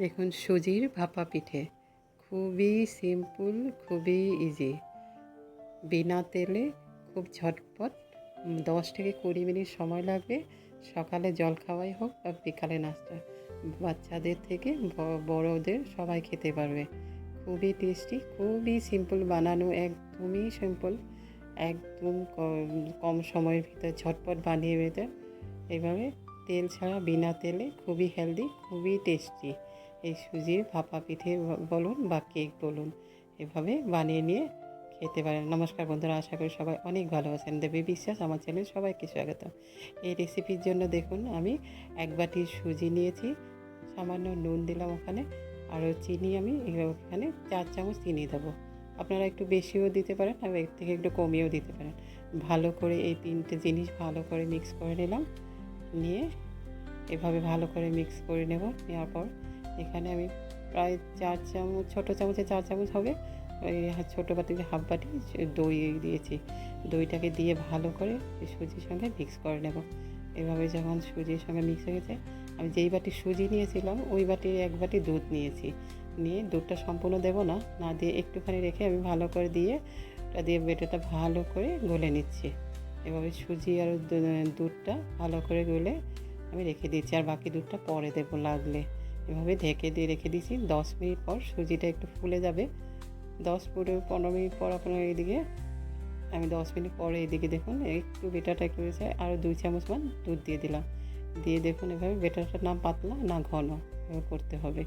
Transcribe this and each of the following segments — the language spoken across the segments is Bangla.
দেখুন, সুজির ভাপা পিঠে। খুবই সিম্পল, খুবই ইজি বিনা তেলে খুব ঝটপট দশ থেকে কুড়ি মিনিট সময় লাগবে। সকালে জল খাওয়াই হোক বা বিকালে নাস্তা। বাচ্চাদের থেকে বড়দের সবাই খেতে পারবে। খুবই টেস্টি খুবই সিম্পল বানানো, একদমই সিম্পল একদম কম সময়ের ভিতরে ঝটপট বানিয়ে নিতে। এইভাবে তেল ছাড়া বিনা তেলে খুবই হেলদি খুবই টেস্টি এই সুজির ভাপা, পিঠে বলুন বা কেক বলুন, এভাবে বানিয়ে নিয়ে খেতে পারেন। নমস্কার বন্ধুরা, আশা করি সবাই অনেক ভালো আছেন। দেবী বিশ্বাস, আমার চ্যানেল সবাইকে স্বাগত। এই রেসিপির জন্য দেখুন, আমি এক বাটি সুজি নিয়েছি, সামান্য নুন দিলাম ওখানে আরও চিনি আমি ওখানে চার চামচ চিনি দেবো। আপনারা একটু বেশিও দিতে পারেন, আর এর থেকে একটু কমিয়েও দিতে পারেন। ভালো করে এই তিনটে জিনিস ভালো করে মিক্স করে নিলাম, নিয়ে এভাবে ভালো করে মিক্স করে নেব, নেওয়ার পর এখানে আমি প্রায় চার চামচ, ছোটো চামচে চার চামচ হবে। ওই ছোটো বাটিতে হাফ বাটি দই দিয়েছি। দইটাকে দিয়ে ভালো করে সুজির সঙ্গে মিক্স করে নেব। এভাবে যখন সুজির সঙ্গে মিক্স হয়ে গেছে, আমি যেই বাটি সুজি নিয়েছিলাম, ওই বাটির এক বাটি দুধ নিয়েছি। নিয়ে দুধটা সম্পূর্ণ দেবো না না দিয়ে একটুখানি রেখে আমি ভালো করে দিয়ে, ওটা দিয়ে বেটাটা ভালো করে গলে নিচ্ছি। এভাবে সুজি আর দুধটা ভালো করে গলে আমি রেখে দিচ্ছি আর বাকি দুধটা পরে দেবো লাগলে। এভাবে ঢেকে দিয়ে রেখে দিয়েছি। দশ মিনিট পর সুজিটা একটু ফুলে যাবে। দশ পনেরো পনেরো মিনিট পর আপনার এইদিকে, আমি দশ মিনিট পরে এইদিকে দেখুন, একটু বেটারটা একটু হয়েছে আরও দুই চামচ মান দুধ দিয়ে দিলাম। দিয়ে দেখুন এভাবে বেটারটা না পাতলা, না ঘন, এভাবে করতে হবে।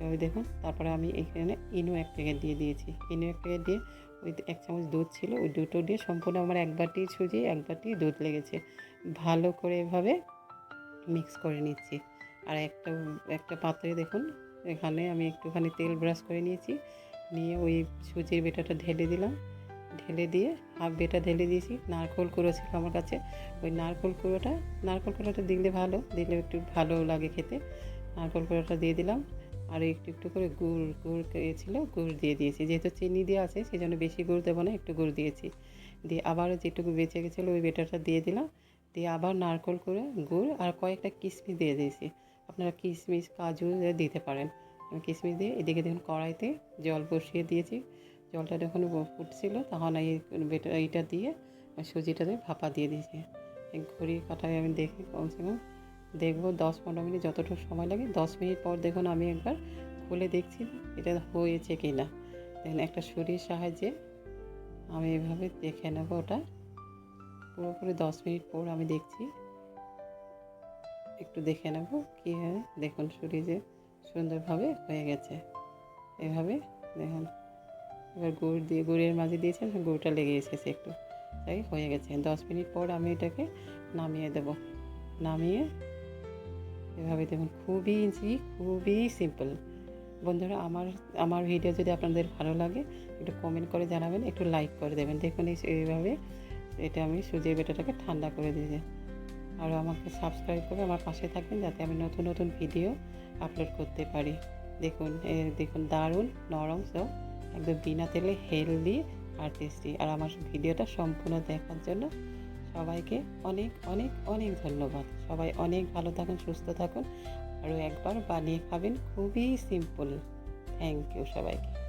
এভাবে দেখুন, তারপরে আমি এখানে ইনো এক প্যাকেট দিয়ে দিয়েছি। ইনো এক প্যাকেট দিয়ে ওই এক চামচ দুধ ছিল, ওই দুটো দিয়ে সম্পূর্ণ আমার এক বাটি সুজি, এক বাটি দুধ লেগেছে। ভালো করে এভাবে মিক্স করে নিচ্ছি। আর একটা একটা পাত্রে দেখুন, এখানে আমি একটুখানি তেল ব্রাশ করে নিয়েছি। নিয়ে ওই সুজির বেটাটা ঢেলে দিলাম। ঢেলে দিয়ে হাফ বেটা ঢেলে দিয়েছি, নারকোল কুড়ো ছিল আমার কাছে। ওই নারকোল কুড়োটা নারকোল কুড়োটা দিলে ভালো, দিলে একটু ভালো লাগে খেতে। নারকোল কুড়োটা দিয়ে দিলাম, আর একটু একটু করে গুড় গুড় ছিল, গুড় দিয়ে দিয়েছি। যেহেতু চিনি দিয়ে আছে সেই জন্য বেশি গুড় দেবো না, একটু গুড় দিয়েছি। দিয়ে আবারও যেটুকু বেঁচে গেছিল ওই বেটাটা দিয়ে দিলাম। দিয়ে আবার নারকোল করে গুড় আর কয়েকটা কিশমিশ দিয়ে দিয়েছি। আপনারা কিশমিশ কাজু দিতে পারেন। আমি দিয়ে এদিকে দেখুন কড়াইতে জল বসিয়ে দিয়েছি। জলটা যখন ফুটছিল তখন এই এইটা দিয়ে সুজিটাতে ভাপা দিয়ে দিয়েছি। এই ঘড়ির কাটায় আমি দেখি কমসে কম দেখব দশ পনেরো মিনিট যতটুকু সময় লাগে। দশ মিনিট পর দেখুন আমি একবার খুলে দেখছি এটা হয়েছে কি না দেখুন একটা ছুরির সাহায্যে আমি এভাবে দেখে নেব ওটা। পুরোপুরি দশ মিনিট পর আমি দেখছি একটু দেখে নেব কী হয়। দেখুন, ছুরি যে সুন্দরভাবে হয়ে গেছে। এভাবে দেখুন, এবার গুড় দিয়ে, গুড়ের মাঝে দিয়েছেন গুড়টা লেগে এসেছে একটু। তাই হয়ে গেছে। দশ মিনিট পর আমি এটাকে নামিয়ে দেব। নামিয়ে এভাবে দেখুন, খুবই ইজি খুবই সিম্পল বন্ধুরা, আমার আমার ভিডিও যদি আপনাদের ভালো লাগে, একটু কমেন্ট করে জানাবেন, একটু লাইক করে দেবেন। দেখুন এইভাবে এটা আমি সুজির বেটাটাকে ঠান্ডা করে দিয়েছি। আর আমাকে সাবস্ক্রাইব করে আমার পাশে থাকবেন যাতে আমি নতুন নতুন ভিডিও আপলোড করতে পারি। দেখুন দেখুন দারুণ, নরম সব একদম বিনা তেলে হেলদি আর টেস্টি আর আমার ভিডিওটা সম্পূর্ণ দেখার জন্য সবাইকে অনেক অনেক অনেক ধন্যবাদ। সবাই অনেক ভালো থাকুন, সুস্থ থাকুন। আরও একবার বানিয়ে খাবেন, খুবই সিম্পল থ্যাংক ইউ সবাইকে।